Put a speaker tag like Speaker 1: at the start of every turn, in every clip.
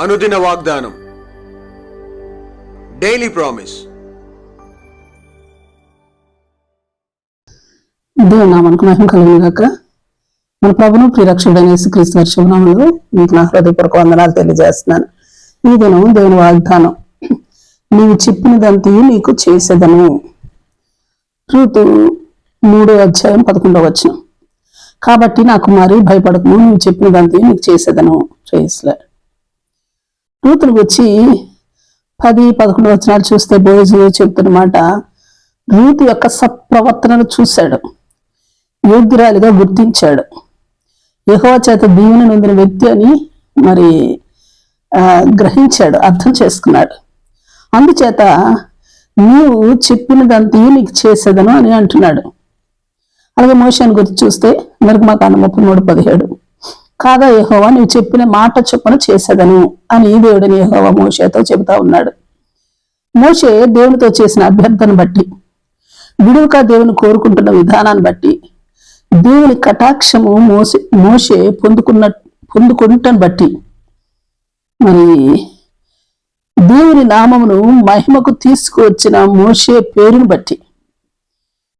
Speaker 1: అనుదిన వాగ్దానం. Daily promise
Speaker 2: దేవునామానికి మహిమ కలిగిన గాక మన ప్రభును అనేసి యేసుక్రీస్తు వారి శుభనామంలో మీకు నా హృదయపూర్వక వందనాలు తెలియజేస్తున్నాను. ఈ దినం దేవుని వాగ్దానం. నీవు చెప్పినదంతయు నీకు చేసేదను. ఋతు మూడో అధ్యాయం పదకొండవ వచ్చిన కాబట్టి నా కుమారి భయపడకము నువ్వు చెప్పినదంతా నీకు చేసేదను. చేయస్లే రూతులు వచ్చి పది పదకొండు వచనాలు చూస్తే బోజు చెప్తున్నమాట. రూతు యొక్క సత్ప్రవర్తనను చూశాడు. యోగ్యురాలిగా గుర్తించాడు. యహో చేత దీవెన నొందిన వ్యక్తి అని మరి గ్రహించాడు అర్థం చేసుకున్నాడు. అందుచేత నీవు చెప్పినదంతయు నీకు చేసేదను అని అంటున్నాడు. అలాగే మోషాన్ని గురించి చూస్తే నిర్గమాకాండ ముప్పై మూడు పదిహేడు. కాదా యహోవా? నువ్వు చెప్పిన మాట చొప్పున చేసేదను అని దేవుడిని యహోవా మోషేతో చెబుతా ఉన్నాడు. మోషే దేవునితో చేసిన అభ్యర్థన బట్టి విడువక దేవుని కోరుకుంటున్న విధానాన్ని బట్టి దేవుని కటాక్షము మోసే మోసే పొందుకున్న పొందుకుంటను బట్టి మరి దేవుని నామమును మహిమకు తీసుకువచ్చిన మోషే పేరుని బట్టి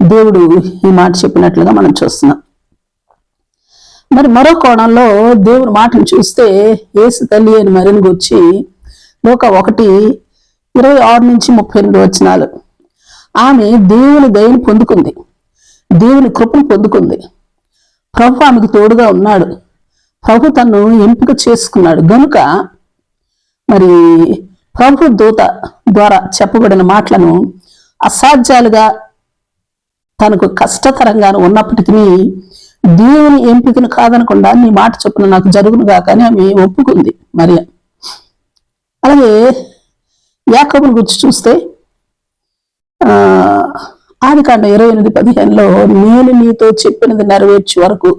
Speaker 2: దేవుడు ఈ మాట చెప్పినట్లుగా మనం చూస్తున్నాం. మరి మరో కోణంలో దేవుని మాటను చూస్తే ఏసు తల్లి అని మరిని గురించి లోక ఒకటి ఇరవై ఆరు నుంచి ముప్పై ఎనిమిది వచనాలు. ఆమె దేవుని దయని పొందుకుంది. దేవుని కృపను పొందుకుంది. ప్రభు ఆమెకు తోడుగా ఉన్నాడు. ప్రభు తను ఎంపిక చేసుకున్నాడు. గనుక మరి ప్రభు దూత ద్వారా చెప్పబడిన మాటలను అసాధ్యాలుగా తనకు కష్టతరంగాను ఉన్నప్పటికీ దేవుని ఎంపికను కాదనకుండా నీ మాట చొప్పున నాకు జరుగును గాక అని ఆమె ఒప్పుకుంది మరి అలాగే యాకబుని గురించి చూస్తే ఆ ఆది కాండ ఇరవై ఎనిమిది పదిహేనులో నేను నీతో చెప్పినది నెరవేర్చే వరకు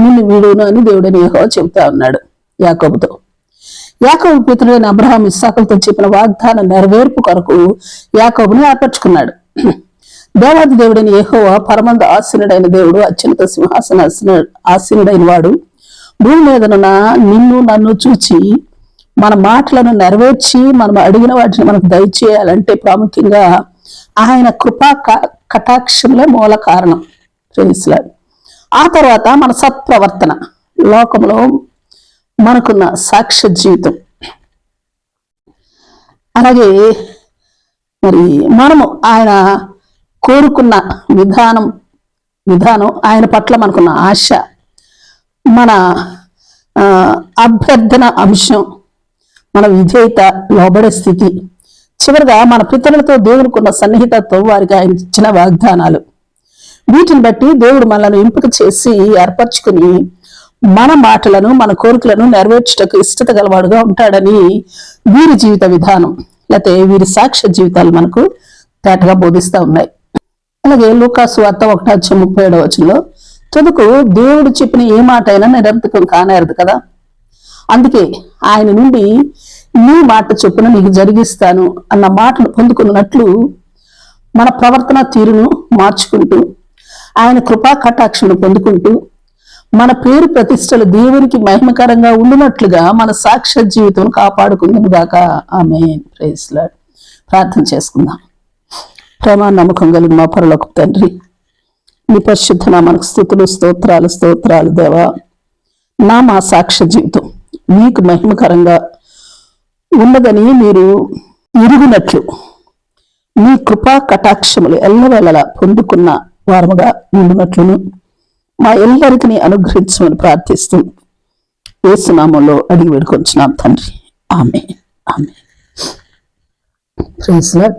Speaker 2: నిన్ను వీడును అని దేవుడని యెహోవా చెబుతా ఉన్నాడు యాకోబుతో. యాకబు పితృడైన అబ్రహాం ఇస్సాకులతో చెప్పిన వాగ్దాన నెరవేర్పు కొరకు యాకబుని ఏర్పరచుకున్నాడు. దేవాది దేవుడైన ఏహోవా పరమంద ఆసీనుడైన దేవుడు అత్యున్నత సింహాసన ఆసీనుడైన వాడు. భూమి మీదనున్న నిన్ను నన్ను చూచి మన మాటలను నెరవేర్చి మనం అడిగిన వాటిని మనకు దయచేయాలంటే ప్రాముఖ్యంగా ఆయన కృపా క- కటాక్షములే మూల కారణం. ప్రేమిస్తులాడు ఆ తర్వాత మన సత్ప్రవర్తన. లోకంలో మనకున్న సాక్ష్య జీవితం. అలాగే మరి మనము ఆయన కోరుకున్న విధానం విధానం ఆయన పట్ల మనకున్న ఆశ మన అభ్యర్థన అంశం మన విజేత లోబడే స్థితి. చివరిగా మన పితరులతో దేవుడుకున్న సన్నిహితత్వం వారికి ఆయన ఇచ్చిన వాగ్దానాలు. వీటిని బట్టి దేవుడు మనల్ని ఎంపిక చేసి ఏర్పరచుకుని మన మాటలను మన కోరికలను నెరవేర్చుటకు ఇష్టత గలవాడుగా ఉంటాడని వీరి జీవిత విధానం. లేకపోతే వీరి సాక్ష్య జీవితాలు మనకు తేటగా బోధిస్తూ ఉన్నాయి. అలాగే లూకాసు వార్త ఒకటి వచ్చి ముప్పై ఏడవ వచనంలో చదువుకు దేవుడు చెప్పిన ఏ మాట అయినా నిరర్థకం కానేరదు కదా? అందుకే ఆయన నుండి నీ మాట చొప్పున నీకు జరిగిస్తాను అన్న మాటను పొందుకున్నట్లు మన ప్రవర్తన తీరును మార్చుకుంటూ ఆయన కృపా కటాక్షను పొందుకుంటూ మన పేరు ప్రతిష్టలు దేవునికి మహిమకరంగా ఉండినట్లుగా మన సాక్ష్య జీవితం కాపాడుకుందాం గాక ఆమె ప్రేస్లాడ్ ప్రార్థన చేసుకుందాం. ప్రేమ నమ్మకం కలిగిన మా పరలోక తండ్రి. నీ పరిశుద్ధ నామానికి స్థుతులు స్తోత్రాలు స్తోత్రాలు దేవా. నా మా సాక్ష్య జీవితం మీకు మహిమకరంగా ఉన్నదని మీరు ఇరుగునట్లు మీ కృపా కటాక్షములు ఎల్లవేళలా పొందుకున్న వారముగా ఉండునట్లును మా ఎల్లరికి అనుగ్రహించమని ప్రార్థిస్తూ ఏసునామంలో అడిగి వేడుకొంచున్నాం తండ్రి. ఆమె ఆమె ప్రైజ్ లార్డ్.